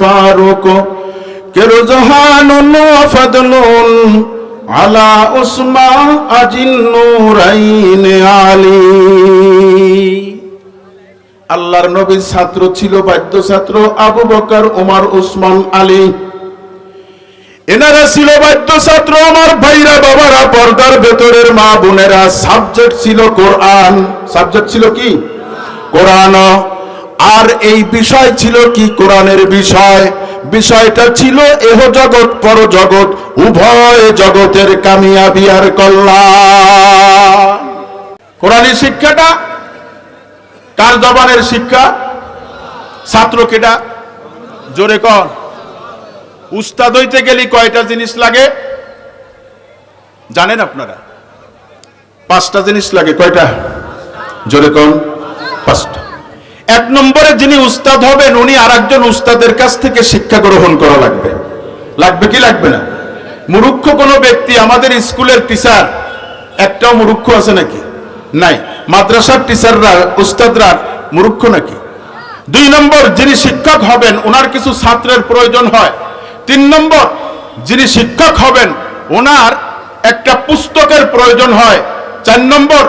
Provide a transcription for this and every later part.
ফারুক আলা উসমা আলী। আল্লাহর নবীর ছাত্র ছিল বাদ্য ছাত্র আবু বকর, উমার, উসমান, আলী। এনারা ছিল বাদ্য ছাত্র আমার ভাইরা বাবারা পর্দার ভেতরের মা বোনেরা। সাবজেক্ট ছিল কোরআন। সাবজেক্ট ছিল কি? কোরআন। আর এই বিষয় ছিল কি? কোরআনের বিষয়। বিষয়টা ছিল এহ জগৎ পর জগৎ, উভয় জগতের কামিয়াবি আর কল্যাণ। শিক্ষাটা? কার জবানের শিক্ষা? ছাত্র কেটা? জোরে কর উস্তাদ হইতে গেলে কয়টা জিনিস লাগে? জানেন আপনারা? পাঁচটা জিনিস লাগে, কয়টা? জোরে কন, পাঁচটা। এক নম্বরে যিনি উস্তাদ হবেন, উনি আর একজন উস্তাদের কাছ থেকে শিক্ষা গ্রহণ করা লাগবে। লাগবে কি লাগবে না? মুরুক্ষ কোনো ব্যক্তি, আমাদের স্কুলের টিচার একটাও মুরুক্ষ আছে নাকি? নাই। মাদ্রাসার টিচাররা উস্তাদরা মুরুক্ষ নাকি? দুই নম্বর, যিনি শিক্ষক হবেন ওনার কিছু ছাত্রের প্রয়োজন হয়। তিন নম্বর, যিনি শিক্ষক হবেন, ওনার একটা পুস্তকের প্রয়োজন হয়। চার নম্বর,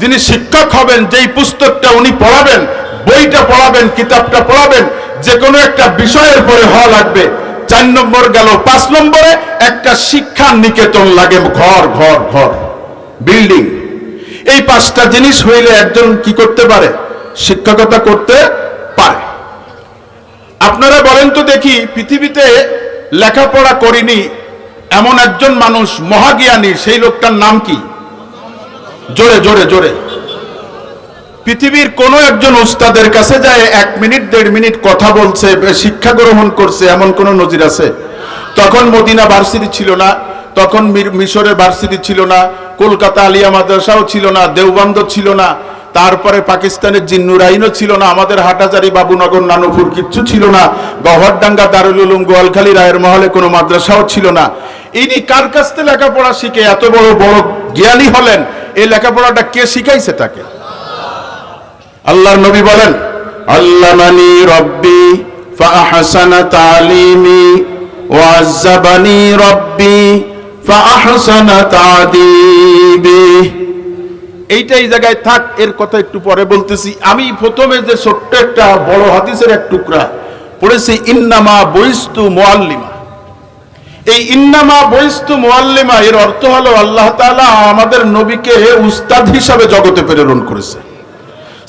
যিনি শিক্ষক হবেন, যেই পুস্তকটা উনি পড়াবেন, বইটা পড়াবেন, কিতাবটা পড়াবেন যে কোনো একটা বিষয়ের পরে হওয়া লাগবে। চার নম্বর গেল, পাঁচ নম্বরে একটা শিক্ষা নিকেতন লাগে, ঘর ঘর ঘর, বিল্ডিং। এই পাঁচটা জিনিস হইলে একজন কি করতে পারে? শিক্ষকতা করতে পারে। আপনারা বলেন তো দেখি, পৃথিবীতে লেখাপড়া করিনি, এমন একজন মানুষ মহাজ্ঞানী, সেই লোকটার নাম কি? জোরে জোরে জোরে। পৃথিবীর কোনো একজন উস্তাদের কাছে যায়, এক মিনিট, দেড় মিনিট কথা বলছে, শিক্ষা গ্রহণ করছে, এমন কোন নজির আছে? তখন মদিনা ভার্সিটি ছিল না, তখন মিশরের ভার্সিটি ছিল না, কলকাতা আলিয়া মাদ্রাসাও ছিল না, দেওবন্দ ছিল না তারপরে পাকিস্তানের জিন্নুর জিন্নুরাইনও ছিল না, আমাদের হাটাজারি বাবুনগর, নানুপুর কিচ্ছু ছিল না। গহরডাঙ্গা দারুল উলুম গোয়ালখালী রায়ের মহলে কোনো মাদ্রাসাও ছিল না। ইনি কার কাছ থেকে লেখাপড়া শিখে এত বড় বড় জ্ঞানী হলেন? এই লেখাপড়াটা কে শিখাইছে তাকে? আল্লাহর নবী বলেন, আল্লামানি রব্বি ফাহসানা তালিমি ওয়াজ্জাবানি রব্বি ফাহসানা তাদিবি। এইটা এই জায়গায় থাক, এর কথা একটু পরে বলতেছি। আমি প্রথমে যে ছোট্ট একটা বড় হাদিসের এক টুকরা পড়েছি, ইন্নামা বইস্তু মুআল্লিমা। এই ইন্নামা বইস্তু মুআল্লিমা, এর অর্থ হলো আল্লাহ তাআলা আমাদের নবীকে উস্তাদ হিসাবে জগতে প্রেরণ করেছে।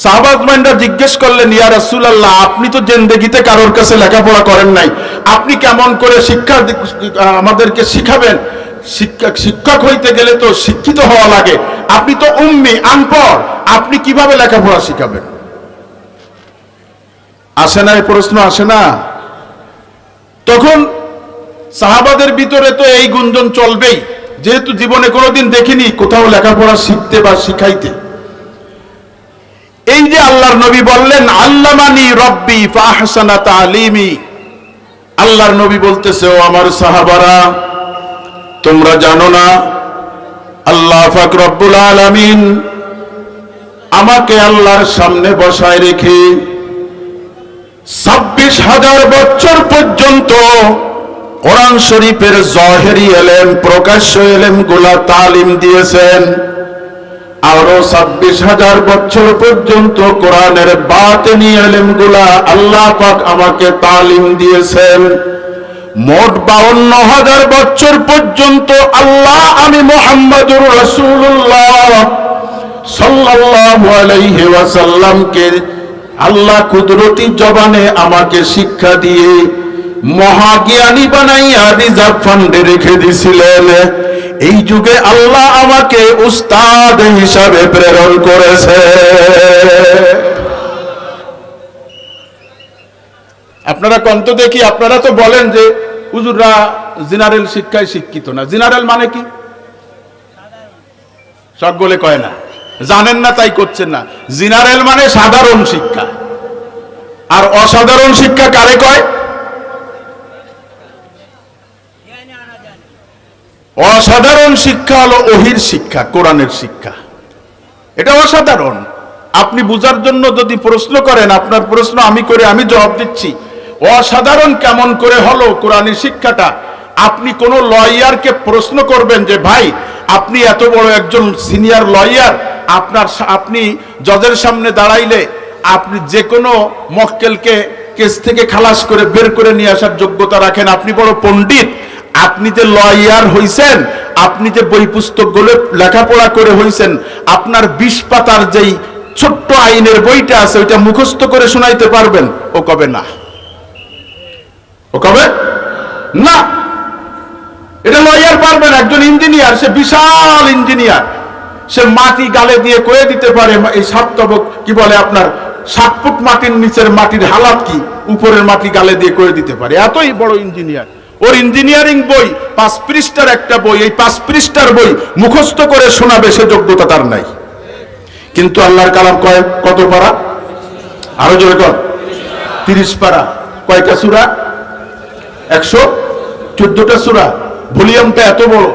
সাহাবাজমানরা জিজ্ঞেস করলেন, ইয়া রাসূলুল্লাহ, আপনি তো জেন্দেগিতে কারোর কাছে লেখাপড়া করেন নাই। আপনি কেমন করে শিক্ষা আমাদেরকে শিখাবেন? শিক্ষক শিক্ষক হইতে গেলে তো শিক্ষিত হওয়া লাগে। আপনি তো উম্মি, আনপড়। আপনি কীভাবে লেখাপড়া শিখাবেন? আসে না, এই প্রশ্ন আসে না। তখন সাহাবাদের ভিতরে তো এই গুঞ্জন চলবেই। যেহেতু জীবনে কোনোদিন দেখিনি কোথাও লেখাপড়া শিখতে বা শিখাইতে। এই যে আল্লাহর নবী বললেন, আল্লামানি রব্বি ফাহসানা তালিমি। আল্লাহর নবী বলতেছে, ও আমার সাহাবারা তোমরা জানো না, আল্লাহ পাক রব্বুল আলামিন আমাকে আল্লাহর সামনে বসায় রেখে ছাব্বিশ হাজার বছর পর্যন্ত কোরআন শরীফের জহেরি এলেম, প্রকাশ্য এলেমগুলা তালিম দিয়েছেন। আরও ছাব্বিশ হাজার বছর পর্যন্ত কোরআনের বাতেনি এলেমগুলা আল্লাহ পাক আমাকে তালিম দিয়েছেন। মোট বাউন্ন হাজার বছর পর্যন্ত আল্লাহ আমি মোহাম্মদুর রসুল্লাহ সাল্লাল্লাহু আলাইহি আল্লাহ কুদরতি জবানে আমাকে শিক্ষা দিয়ে মহাজ্ঞানী বানাইয়া রিজার্ভ ফান্ডে রেখে দিছিলেন। এই যুগে আল্লাহ আমাকে উস্তাদ হিসাবে প্রেরণ করেছে। আপনারা কন্ত দেখি, আপনারা তো বলেন যে হুজুররা জেনারেল শিক্ষায় শিক্ষিত না। জেনারেল মানে কি? সকলে কয় না। জানেন না, তাই করছেন না। জেনারেল মানে সাধারণ শিক্ষা। আর অসাধারণ শিক্ষা কারে কয়? অসাধারণ শিক্ষা হলো ওহির শিক্ষা, কোরআনের শিক্ষা। এটা অসাধারণ। আপনি বুঝার জন্য যদি প্রশ্ন করেন, আপনার প্রশ্ন আমি করে আমি জবাব দিচ্ছি। অসাধারণ কেমন করে হলো কোরআনের শিক্ষাটা। আপনি কোন লয়ারকে প্রশ্ন করবেন যে, ভাই, আপনি এত বড় একজন সিনিয়র লয়ার, আপনার আপনি জজের সামনে দাঁড়াইলে আপনি যে কোনো মক্কেলকে কেস থেকে খালাস করে বের করে নিয়ে আসার যোগ্যতা রাখেন। আপনি বড় পণ্ডিত, আপনি যে লয়ার হইছেন, আপনি যে বই পুস্তকগুলো লেখাপড়া করে হইছেন, আপনার বিশ পাতার যেই ছোট্ট আইনের বইটা আছে, ওইটা মুখস্থ করে শোনাইতে পারবেন? ও কবে না। কবে? না। এটা লয়ার পারবেন একজন ইঞ্জিনিয়ার, সে বিশাল ইঞ্জিনিয়ার। সে মাটি গালে দিয়ে কয়ে দিতে পারে এই সাত তবক কি বলে আপনার? সাত ফুট মাটির নিচের মাটির হালাত কি? উপরের মাটি গালে দিয়ে কয়ে দিতে পারে। এতই বড় ইঞ্জিনিয়ার। ওর ইঞ্জিনিয়ারিং বই, পাঁচ পৃষ্ঠার একটা বই, এই পাঁচ পৃষ্ঠার বই মুখস্থ করে শোনাবে, সে যোগ্যতা তার নাই। কিন্তু আল্লাহর কালাম কয়, কত পারা? আরও জোরে কর। তিরিশ পারা। কয়টা সুরা? একশো চোদ্দটা সুরা। ভলিউমটা এত বড়,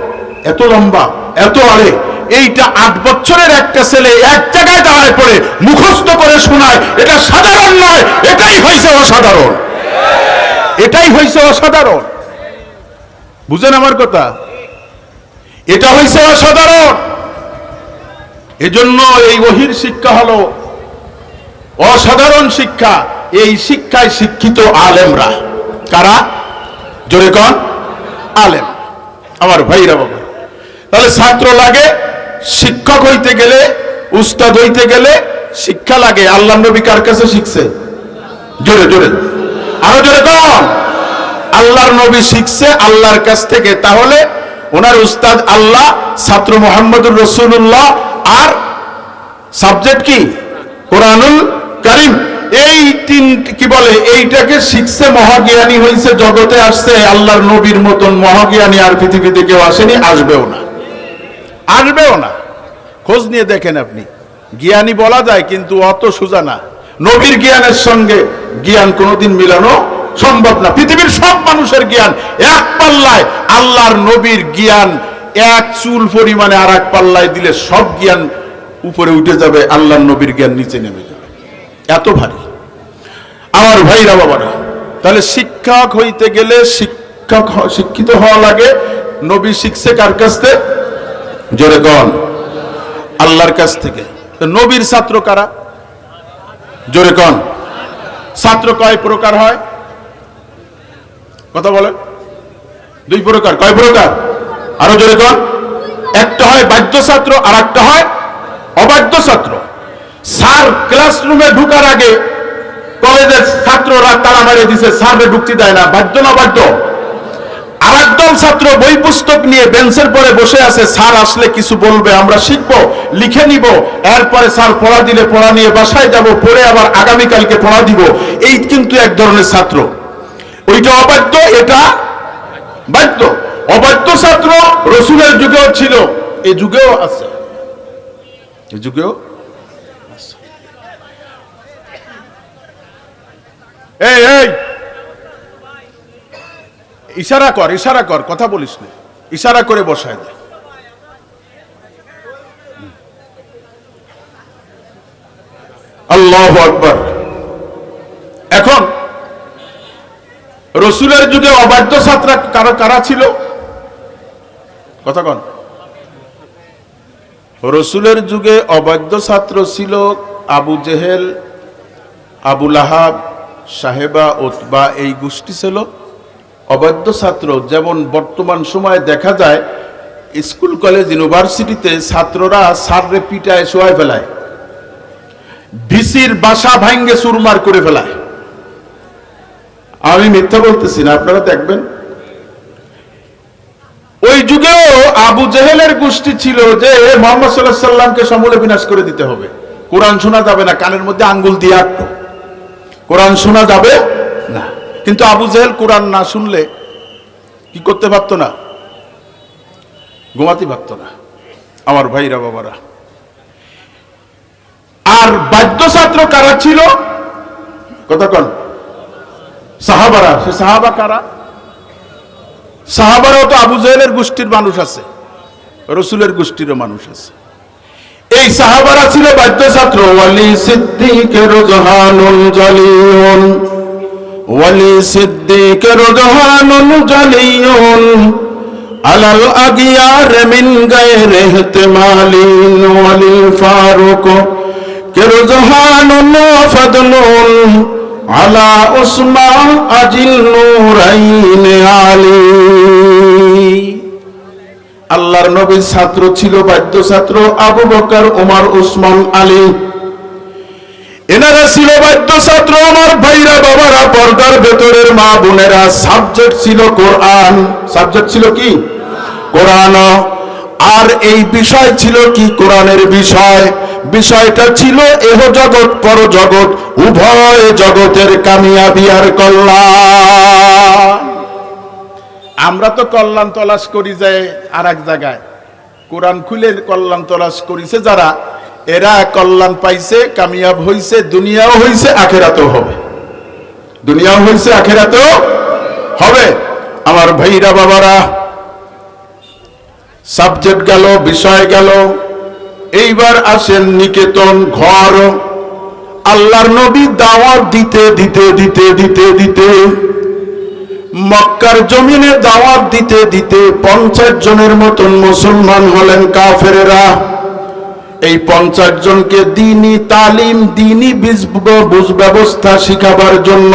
এত লম্বা, এত আড়ে। এইটা আট বছরের একটা ছেলে এক জায়গায় দাঁড়ায় পড়ে, মুখস্থ করে শোনায়, এটা সাধারণ নয়, এটাই হয়েছে অসাধারণ। এটাই হয়েছে অসাধারণ। বুঝেন আমার কথা? এটা হয়েছে অসাধারণ। এজন্য এই ওহির শিক্ষা হলো অসাধারণ শিক্ষা। এই শিক্ষায় শিক্ষিত আলেমরা। কারা? জোরে কন। আলেম। আমার ভাইরা বাবা। তাহলে ছাত্র লাগে, শিক্ষক হইতে গেলে, উস্তাদ হইতে গেলে শিক্ষা লাগে। আল্লাহ নবী কার কাছে শিখছে? জোরে জোরে। আরও জোরে কন। আল্লাহর নবী শিখছে আল্লাহর কাছ থেকে। তাহলে ওনার উস্তাদ আল্লাহ, ছাত্র মোহাম্মদুর রসুল্লাহ আর সাবজেক্ট কি? কোরআনুল কারিম। এই তিন, কি বলে, এইটাকে শিখছে মহাজ্ঞানী হয়েছে জগতে আসছে, আল্লাহর নবীর মতন মহাজ্ঞানী আর পৃথিবীতে কেউ আসেনি, আসবেও না। আসবেও না। খোঁজ নিয়ে দেখেন আপনি। জ্ঞানী বলা যায়, কিন্তু অত সোজা না। নবীর জ্ঞানের সঙ্গে জ্ঞান কোনোদিন মিলানো সম্ভব না। পৃথিবীর সব মানুষের জ্ঞান এক পাল্লায়, আল্লাহর নবীর জ্ঞান এক চুল পরিমাণে আর এক পাল্লায় দিলে সব জ্ঞান উপরে উঠে যাবে, আল্লাহর নবীর জ্ঞান নিচে নেমে এত ভারী। আমার ভাইরা বাবারা, তাহলে শিক্ষক হইতে গেলে শিক্ষক শিক্ষিত হওয়া লাগে। নবী শিখছে কার কাছ থেকে? জোরে গন আল্লাহর কাছ থেকে। নবীর ছাত্র কারা? জোরে কন। ছাত্র কয় প্রকার হয়? কথা বলেন। দুই প্রকার। কয় প্রকার? আরও জোরে কন। একটা হয় বাধ্য ছাত্র আর একটা হয় অবাধ্য ছাত্র। স্যার ক্লাসরুমে ঢুকার আগে কলেজের ছাত্ররা তালা মারিয়ে দিছে স্যারে ঢুকতে দেয় না, বাধ্য না বাধ্য। আর একদল ছাত্র বই পুস্তক নিয়ে বেঞ্চের পরে বসে আছে, স্যার আসলে কিছু বলবে, আমরা শিখব, লিখে নিব। এরপরে স্যার পড়া দিলে পড়া নিয়ে বাসায় যাব আবার আগামীকালকে পড়া দিব। এই কিন্তু এক ধরনের ছাত্র। ওইটা অবাধ্য, এটা বাধ্য। অবাধ্য ছাত্র রসুলের যুগেও ছিল এই যুগেও আছে। এই যুগেও এই এই! ইশারা কর ইশারা কর, কথা বলিস না। ইশারা করে বসায় দে। আল্লাহ আকবার। এখন, রসুলের যুগে অবাধ্য ছাত্র কারা কারা ছিল? কথা কন। রসুলের যুগে অবাধ্য ছাত্র ছিল আবু জেহেল, আবু লাহাব সাহেবা ওতবা এই গোষ্ঠী ছিল। অবাধ্য ছাত্র, যেমন বর্তমান সময়ে দেখা যায়, স্কুল, কলেজ, ইউনিভার্সিটিতে ছাত্ররা সাররে পিটায়, শোয়ায় ফেলায়। ভিসির বাসা ভাঙ্গে সুরমার করে ফেলায়। আমি মিথ্যা বলতেছি না, আপনারা দেখবেন। ওই যুগেও আবু জেহেলের গোষ্ঠী ছিল যে মোহাম্মদ সাল্লাহ সাল্লামকে সমূলে বিনাশ করে দিতে হবে। কোরআন শোনা যাবে না, কানের মধ্যে আঙ্গুল দিয়ে আটতো কোরআন শোনা যাবে? না। কিন্তু আবু জেহেল কোরআন না শুনলে কি করতে পারতো না? ঘুমাতে পারতো না। আমার ভাইরা, বাবারা। আর বাদ্য ছাত্র কারা ছিল? কতক্ষণ সাহাবারা, সে সাহাবা কারা? সাহাবারাও তো আবু জাহেলের গোষ্ঠীর মানুষ আছে। রসুলের গোষ্ঠীরও মানুষ আছে। এই সাহাবারা ছিল বাদ্য ছাত্র ওয়ালি সিদ্দিকের জাহানুল জালিউন। ওয়ালি সিদ্দিকের জাহানুল জালিউন। আলাল আগিয়ার মিন গায়র ইহতিমালিন। ওয়ালিল ফারুক কের জাহানুল ফাদলুন। আলা উসমা আজিল নূরাইন আলী। আল্লাহর নবীর ছাত্র ছিল বাদ্য ছাত্র আবু বকর ওমর উসমান, আলী। এনারা ছিল বাদ্য ছাত্র, আমার ভাইরা, বাবারা, পর্দার ভেতরের মা বোনেরা। সাবজেক্ট ছিল কোরআন। সাবজেক্ট ছিল কি? কোরআন। আর এই বিষয় ছিল কি? কোরআনের বিষয়। বিষয়টা ছিল, এহ জগৎ পর জগৎ, উভয় জগতের কামিয়াবি আর কল্যাণ। আমরা তো কল্যাণ তলাশ করি যে আর এক জায়গায়। কোরআন খুলে কল্যাণ তলাশ করিছে যারা, এরা কল্যাণ পাইছে, কামিয়াব হইছে, দুনিয়াও হইছে, আখেরাতেও হবে। দুনিয়াও হইছে, আখেরাতেও হবে। আমার ভাইরা, বাবারা সাবজেক্ট গেল, বিষয় গেল, এইবার আসেন নিকেতন ঘর। আল্লাহর নবী দাওয়াত দিতে দিতে দিতে দিতে দিতে। মক্কার জমিনে দাওয়াত দিতে দিতে পঞ্চাশ জনের মতন মুসলমান হলেন কাফেরেরা। এই পঞ্চাশ জনকে দিনই তালিম, দিনই বুঝ ব্যবস্থা শিখাবার জন্য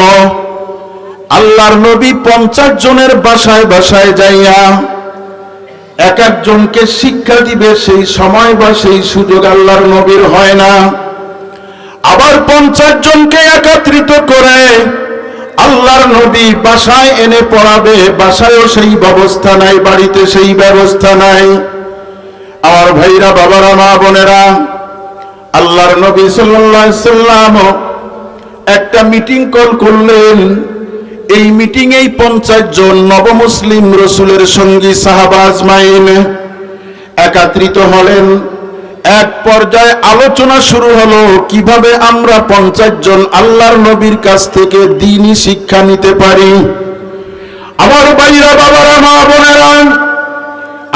আল্লাহর নবী পঞ্চাশ জনের বাসায় বাসায় যাইয়া এক একজনকে শিক্ষা দিবে, সেই সময় বা সেই সুযোগ আল্লাহর নবীর হয় না। আবার পঞ্চাশ জনকে একত্রিত করে আল্লাহর নবী বাসায় এনে পড়াবে, বাসায়ও সেই ব্যবস্থা নাই, বাড়িতে সেই ব্যবস্থা নাই। আমার ভাইরা, বাবারা, মা বোনেরা, আল্লাহর নবী সাল্লাল্লাহু আলাইহি সাল্লাম একটা মিটিং কল করলেন। এই মিটিং এই পঞ্চাশ জন নবমুসলিম রসুলের সঙ্গী সাহাবাজ মাইন একাত্রিত হলেন। এক পর্যায়ে আলোচনা শুরু হলো, কীভাবে আমরা পঞ্চাশ জন আল্লাহর নবীর কাছ থেকে দিনই শিক্ষা নিতে পারি? আমার বাইরা বাবারা, মা বোনেরা,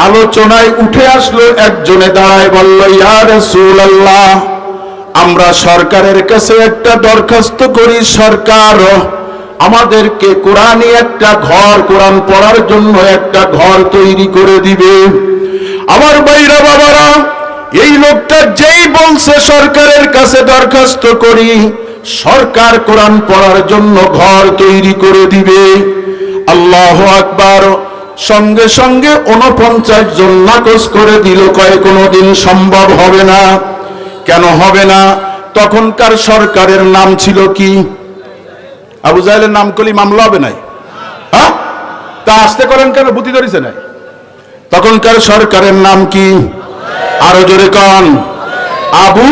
আলোচনায় উঠে আসলো একজনে, দাঁড়ায় বলল, ইয়া রাসূলুল্লাহ, আমরা সরকারের কাছে একটা দরখাস্ত করি, সরকার, আমাদেরকে কোরআনে একটা ঘর, কোরআন পড়ার জন্য একটা ঘর তৈরি করে দিবে। আমার বাইরা বাবারা এই লোকটা যেই বলছে, সরকারের কাছে দরখাস্ত করি, সরকার কোরআন পড়ার জন্য ঘর তৈরি করে দিবে। আল্লাহ আকবার। সঙ্গে সঙ্গে উনপঞ্চাশ জন নাকচ করে দিল, কয়, কোনোদিন সম্ভব হবে না। কেন হবে না? তখনকার সরকারের নাম ছিল কি? আবু জাহেলের নাম করলে মামলা হবে নাই? হ্যাঁ? তা আসতে করেন কেন? বুদ্ধি ধরেছে নাই? তখনকার সরকারের নাম কি? আরও জোরে কন। আবু